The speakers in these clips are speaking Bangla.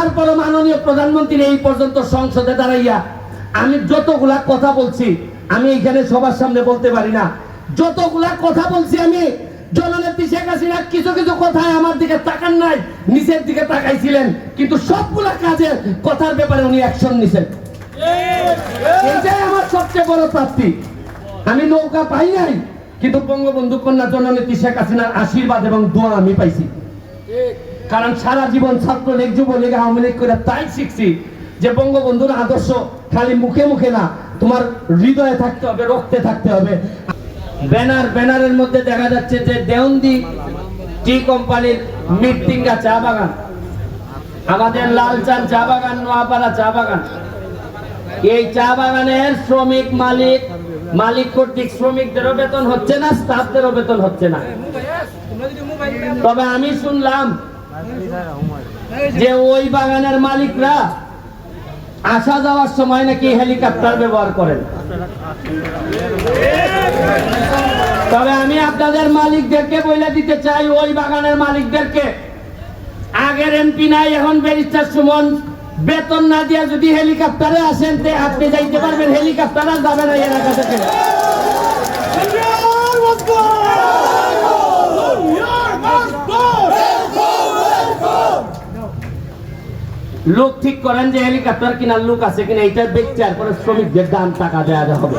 তারপরে মাননীয় প্রধানমন্ত্রী এই পর্যন্ত সংসদে দাঁড়াইয়া আমি যতগুলা কথা বলছি, আমি এখানে সবার সামনে বলতে পারি না। যতগুলা কথা বলছি আমি, জননেত্রী শেখ হাসিনা কিছু কিছু কথায় আমার দিকে তাকান নাই, নিচের দিকে তাকাইছিলেন, কিন্তু সবগুলা কাজের কথার ব্যাপারে উনি অ্যাকশন নিছেন। এটাই আমার সবচেয়ে বড় প্রাপ্তি। আমি নৌকা পাই নাই, কিন্তু বঙ্গবন্ধু কন্যা জননেত্রী শেখ হাসিনার আশীর্বাদ এবং দোয়া আমি পাইছি। কারণ সারা জীবন ছাত্রলীগ, যুবলীগ আওয়ামী লীগ করে তাই শিখছি যে বঙ্গবন্ধুর আদর্শ খালি মুখে মুখে না, তোমার হৃদয়ে থাকতে হবে, রক্তে থাকতে হবে। ব্যানার, ব্যানারের মধ্যে দেখা যাচ্ছে যে দেওন্দি টি কোম্পানির মিটিঙ্গা চা বাগান, আমাদের লালচান চা বাগান, নোয়াপাড়া চা বাগান। এই চা বাগানের শ্রমিক মালিক মালিক কর্তৃক শ্রমিকদেরও বেতন হচ্ছে না, স্টাফদেরও বেতন হচ্ছে না। তবে আমি শুনলাম যে ওই বাগানের মালিকরা আসা যাওয়ার সময় নাকি হেলিকপ্টার ব্যবহার করেন। তবে আমি আপনাদের মালিকদেরকে বলে দিতে চাই, ওই বাগানের মালিকদেরকে। আগের এমপি নাই, এখন ব্যারিস্টার সুমন। বেতন না দিয়ে যদি হেলিকপ্টারে আসেন, তে আপনি যাইতে পারবেন, হেলিকপ্টার যাবে না এলাকা থেকে। লোক ঠিক করেন যে হেলিকপ্টার কিনার লোক আছে কিনা, এইটা দেখছে আর পরে শ্রমিকদের দাম টাকা দেওয়া হবে।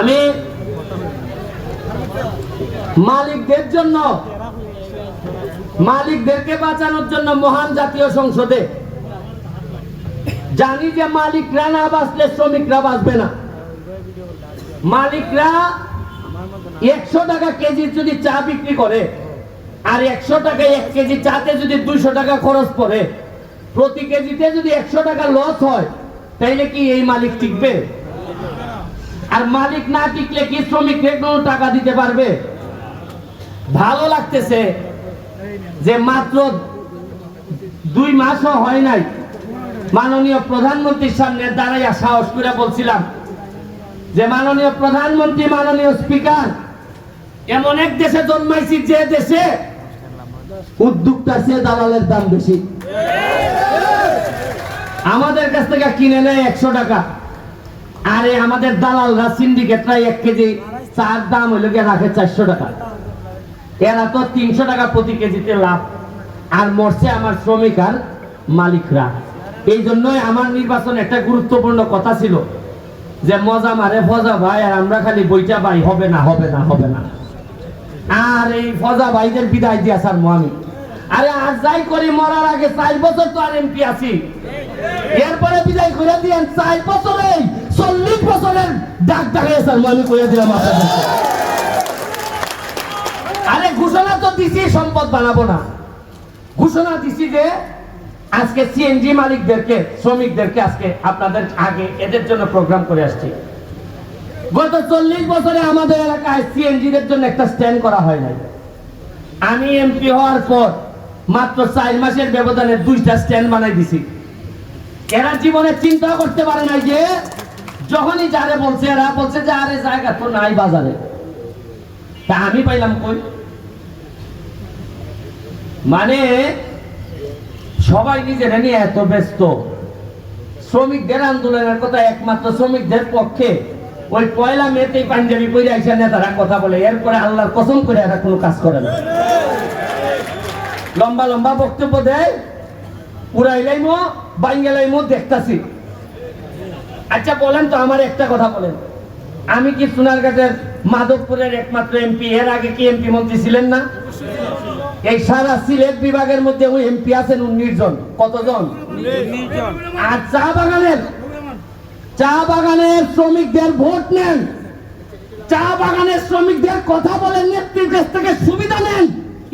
আমি মালিকদের জন্য, মালিকদেরকে বাঁচানোর জন্য মহান জাতীয় সংসদে জানি যে মালিকরা না বাঁচলে শ্রমিকরা বাঁচবে না। মালিকরা একশো টাকা কেজি যদি চা বিক্রি করে, আর একশো টাকা এক কেজি চাতে যদি দুইশো টাকা খরচ পড়ে, প্রতি কেজিতে যদি একশো টাকা লস হয়, তাইলে কি এই মালিক টিকবে? আর মালিক না টিকলে কি শ্রমিককে কোনো টাকা দিতে পারবে? ভালো লাগতেছে যে মাত্র দুই মাসও হয় নাই, মাননীয় প্রধানমন্ত্রীর সামনে দাঁড়াইয়া সাহস করে বলছিলাম যে মাননীয় প্রধানমন্ত্রী, মাননীয় স্পিকার এমন এক দেশে জন্মাইছি যে দেশে উদ্যোগটা সে দালালের দাম বেশি। আমাদের কাছ থেকে কিনে নেয় একশো টাকা। আরে আমাদের দালালরা, সিন্ডিকেটরা এক কেজি, চার দাম হইল গিয়ে রাখে চারশো টাকা। এরা তো তিনশো টাকা প্রতি কেজিতে লাভ। আর মরছে আমার শ্রমিক আর মালিকরা। এই জন্যই আমার নির্বাচন একটা গুরুত্বপূর্ণ কথা ছিল যে মজা মারে ফজা ভাই, আর আমরা খালি বইটা ভাই হবে না হবে না হবে না। আর এই ফজা ভাইদের বিদায় দিয়া স্যার আমি আরে আর যাই করি মরার আগে চার বছর তো আর এমপি আছি। এরপরে বিদায় করে দিয়েন চার বছরে চল্লিশ বছরের ডাক ডাকে স্যার আমি করে দিলাম আরে ঘোষণা তো দিছি, সম্পদ বানাবো না। ঘোষণা দিছি যে আজকে সিএনজি মালিকদেরকে, শ্রমিকদেরকে আজকে আপনাদের আগে এদের জন্য প্রোগ্রাম করে আসছি। গত চল্লিশ বছরে আমাদের এলাকায় সিএনজিদের জন্য একটা স্ট্যান্ড করা হয় নাই। আমি এমপি হওয়ার পর মাত্র চার মাসের ব্যবধানে দুইটা স্ট্যান্ড বানাই দিছি। এরা জীবনে চিন্তা করতে পারে নাই যে, যখনই যারে বলছে, এরা বলছে যে, আরে, জায়গা তো নাই বাজারে। তা আমি পাইলাম কই? মানে সবাই নিজেরা নিয়ে এত ব্যস্ত। শ্রমিকদের আন্দোলনের কথা একমাত্র শ্রমিকদের পক্ষে ওই পয়লা মেতেই পাঞ্জাবি পরে আইসা নেতারা কথা বলে এরপরে আল্লাহর কসম করে এরা কোনো কাজ করে না। লম্বা লম্বা বক্তব্য দেয় উড়াইলাই মো বাইঙ্গেলাই মো দেখতাছি। আচ্ছা বলেন তো আমার একটা কথা বলেন। আমি কি সোনার সোনারঘাটের মাধবপুরের একমাত্র এমপি এর আগে কি এমপি মন্ত্রী ছিলেন না? এই সারা সিলেট বিভাগের মধ্যে ওই এমপি আছেন উনিশ জন। কতজন? আর চা বাগানের চা বাগানের শ্রমিকদের ভোট নেন। চা বাগানের শ্রমিকদের কথা বলেন, নেত্রীর কাছ থেকে সুবিধা নেন।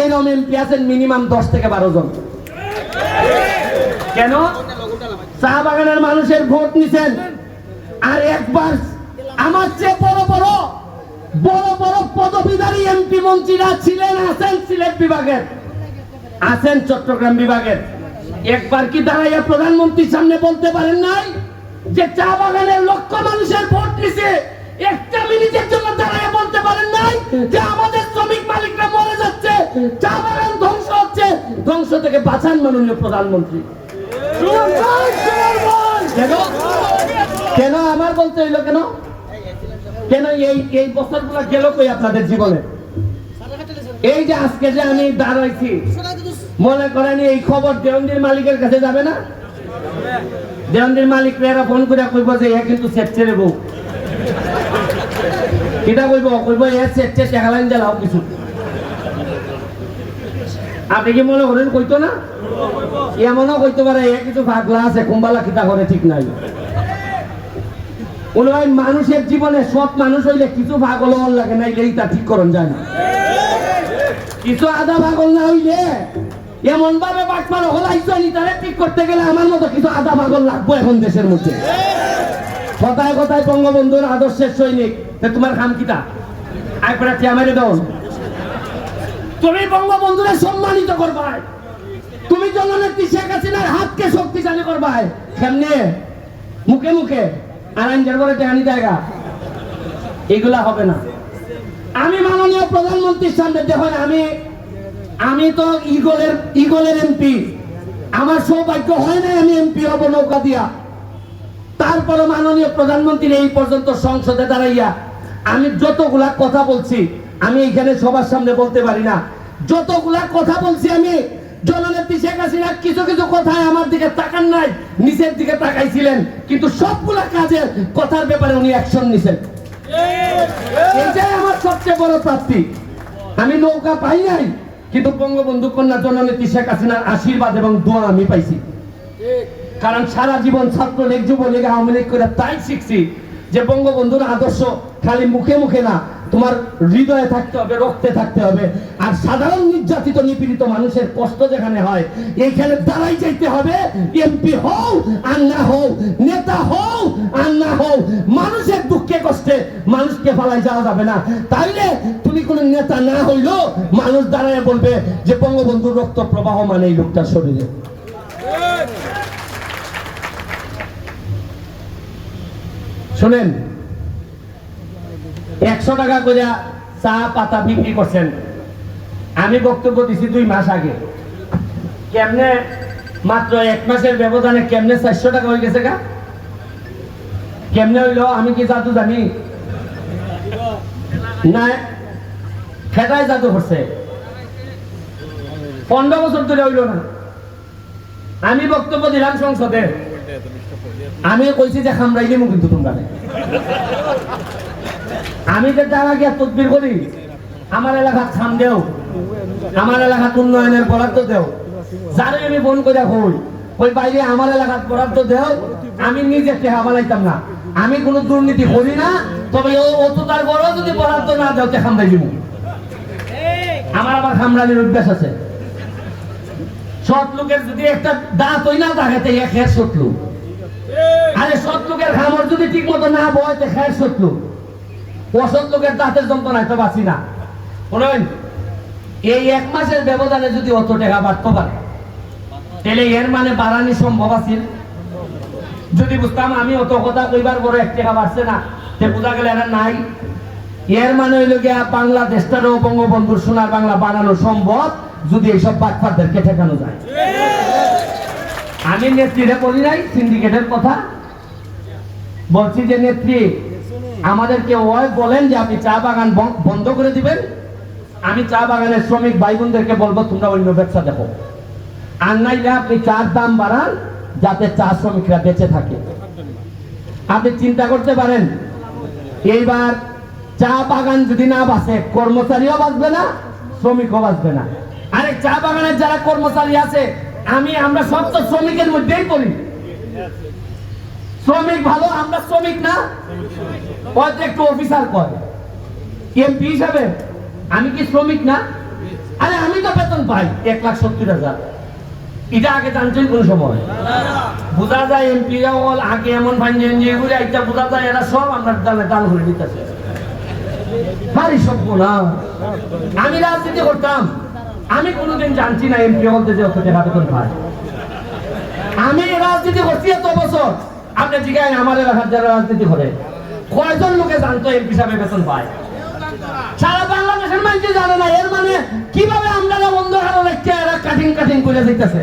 এরকম এমপি আছেন মিনিমাম দশ থেকে বারো জন। কেন? চা বাগানের মানুষের ভোট নিছেন। আর একবার আমার চেয়ে বড় বড় বড় বড় পদবীধারী এমপি মন্ত্রীরা ছিলেন, আছেন সিলেট বিভাগের। আছেন চট্টগ্রাম বিভাগের। একবার কি দাঁড়াইয়া প্রধানমন্ত্রীর সামনে বলতে পারেন নাই? যে চা বাগানের লক্ষ মানুষের ভোট নিছে একটা মিনিটের জন্য দাঁড়াইয়া বলতে পারেন নাই যে আমাদের শ্রমিক মালিকরা মরে যাচ্ছে, চা বাগান ধ্বংস হচ্ছে। ধ্বংস থেকে বাঁচান মাননীয় প্রধানমন্ত্রী। কেন? আমার বলতে হইল কেন? কেন এই এই বছরগুলো গেল কই আপনাদের জীবনে? এই যে আজকে যে আমি দাঁড়াইছি, মনে করেন এই খবর দেওয়ানজির মালিকের কাছে যাবে না? দেওয়ানজির মালিক এরা ফোন করে কইব যে, এ কিন্তু সেট ছেড়ে বউ। কিটা কইব? কইব, এ সেট ছেড়ে টেকালাইন জ্বালাও কিছু। আপনি কি মনে করেন, কইতো না? এমনও কইতে পারে, এ কিছু পাগলা আছে, কুম্বালা কিতা করে, ঠিক নাই। ওই মানুষের জীবনে সৎ মানুষ হইলে কিছু পাগল লাগে না এইটা ঠিক করন যায় না। কিছু আধা পাগল না হইলে এমন ভাবে বাটপার হলাইছো নি তারে ঠিক করতে গেলে আমার মতো কিছু আধা পাগল লাগবো এখন দেশের মধ্যে। কথায় কথায় বঙ্গবন্ধুর আদর্শের সৈনিক তোমার খাম কিতা? একবার টিয়া মেরে দাও। তুমি বঙ্গবন্ধুরে সম্মানিত করবাই। তুমি জননেত্রী শেখ হাসিনার হাতকে শক্তিশালী করবাই। কেমনে? মুখে মুখে। আরাঞ্জার করে টেহানি জায়গা এগুলা হবে না। আমি মাননীয় প্রধানমন্ত্রীর সামনে দেখুন আমি আমি তো ইগলের ইগলের এমপি। আমার সৌভাগ্য হয় না আমি এমপি হব নৌকা দিয়া। তারপরে মাননীয় প্রধানমন্ত্রী এই পর্যন্ত সংসদে দাঁড়াইয়া আমি যতগুলা কথা বলছি আমি এখানে সবার সামনে বলতে পারি না। যতগুলা কথা বলছি আমি জননেত্রী শেখ হাসিনা কিছু কিছু কথায় আমার দিকে তাকান নাই নিচের দিকে তাকাইছিলেন। কিন্তু সবগুলা কাজের কথার ব্যাপারে উনি অ্যাকশন নিছেন। এইটাই আমার সবচেয়ে বড় প্রাপ্তি। আমি নৌকা পাই নাই কিন্তু বঙ্গবন্ধু কন্যা জননেত্রী শেখ হাসিনার আশীর্বাদ এবং দোয়া আমি পাইছি। কারণ সারা জীবন ছাত্রলীগ যুবলীগ আওয়ামী লীগ করে তাই শিখছি যে বঙ্গবন্ধুর আদর্শ খালি মুখে মুখে না তোমার হৃদয়ে থাকতে হবে, রক্তে থাকতে হবে। আর সাধারণ নির্যাতিত, নিপীড়িত মানুষের কষ্ট যেখানে হয়, এইখানে দাঁড়াই যাইতে হবে। এমপি হও, আর না হও, নেতা হও, আর না হও, মানুষের দুঃখে কষ্টে মানুষকে ফালাই যাওয়া যাবে না। তাইলে তুমি কোনো নেতা না হইল মানুষ দাঁড়ায় বলবে যে, বঙ্গবন্ধুর রক্ত প্রবাহ মানে এই লোকটার শরীরে। শুনেন একশো টাকা করে চা, পাতা বিক্রি করছেন। আমি বক্তব্য দিছি দুই মাস আগে। কেমনে? মাত্র এক মাসের ব্যবধানে কেমনে চারশো টাকা হয়ে গেছে গা? কেমনে হইল? আমি কি জাদু জানি? না খেটাই জাদু করছে। পনেরো বছর ধরে হইল না। আমি বক্তব্য দিলাম সংসদে। আমি কইছি যে খামড়াই দিমু কিন্তু তোমরা। আমি যে তারা গিয়া তদবির করি, আমার এলাকা খাম দেও। আমার এলাকাত উন্নয়নের বরাদ্দ দেও। যারে আমি ফোন করে কই ওই বাইরে আমার এলাকাত বরাদ্দ দেও, আমি নিজে টেহা বানাইতাম না। আমি কোনো দুর্নীতি করি না, তবে অত তার বড় যদি বরাদ্দ না দেও, তে খামড়াই দিব আমার আবার খামড়ানির অভ্যাস আছে। সৎ লোকের যদি একটা দাঁত হই না থাকে এক হের সৎ আরে সৎ লোকের খামর যদি ঠিক মতো না বয়, তো খের সৎ অসৎ লোকের দাঁতের যন্ত্রণায় তো বাঁচি না। এই এক মাসের ব্যবধানে যদি অত টাকা বাড়তে পারে, তাহলে এর মানে বাড়ানি সম্ভব আছে? যদি বুঝতাম আমি অত কথা কইবার বড় এক টাকা বাড়ছে না সে বোঝা গেলে এরা নাই। এর মানে হইল গিয়া বাংলাদেশটারও বঙ্গবন্ধুর সোনার বাংলা বানানো সম্ভব যদি এইসব বাটফারদেরকে ঠেকানো যায়। আমি নেত্রীরে বলি নাই সিন্ডিকেটের কথা। বলছি যে নেত্রী আমাদেরকে ওই বলেন যে আপনি চা বাগান বন্ধ করে দিবেন। আমি চা বাগানের শ্রমিক ভাই বোনদেরকে বলব, তোমরা অন্য ব্যবসা দেখো। আর নাইলে আপনি চার দাম বাড়ান, যাতে চা শ্রমিকরা বেঁচে থাকে। আপনি চিন্তা করতে পারেন, এইবার চা বাগান যদি না বাঁচে কর্মচারীও বাঁচবে না, শ্রমিকও বাঁচবে না। আরে চা বাগানের যারা কর্মচারী আছে, আমি, আমরা সব তো শ্রমিকের মধ্যেই পড়ি। শ্রমিক ভালো, আমরা শ্রমিক না? হয়তো একটু অফিসার করে এমপি হিসাবে, আমি কি শ্রমিক না? আরে আমি তো বেতন পাই, এক লাখ সত্তর হাজার। এটা আগে জানছেন কোন সময়। বোঝা যায় এমপি আগে এমন এনজিও করে একটা বোঝা যায় এরা সব আমরা দামে দান করে দিতেছে ভারী না। আমি রাজনীতি করতাম। আমি কোনোদিন জানছি না এমপি বলতে যে অত টাকা বেতন পায়। আমি রাজনীতি করছি এত বছর। আপনি জিজ্ঞাসা আমার এলাকার যারা রাজনীতি করে কয়জন লোকে জানতো এমপি হিসাবে বেতন পায়? সারা বাংলাদেশের মানুষ জানে না, এর মানে কীভাবে আমরা বন্ধ হারো লেখকে এরা কাটিং কাটিং করে দিতেছে।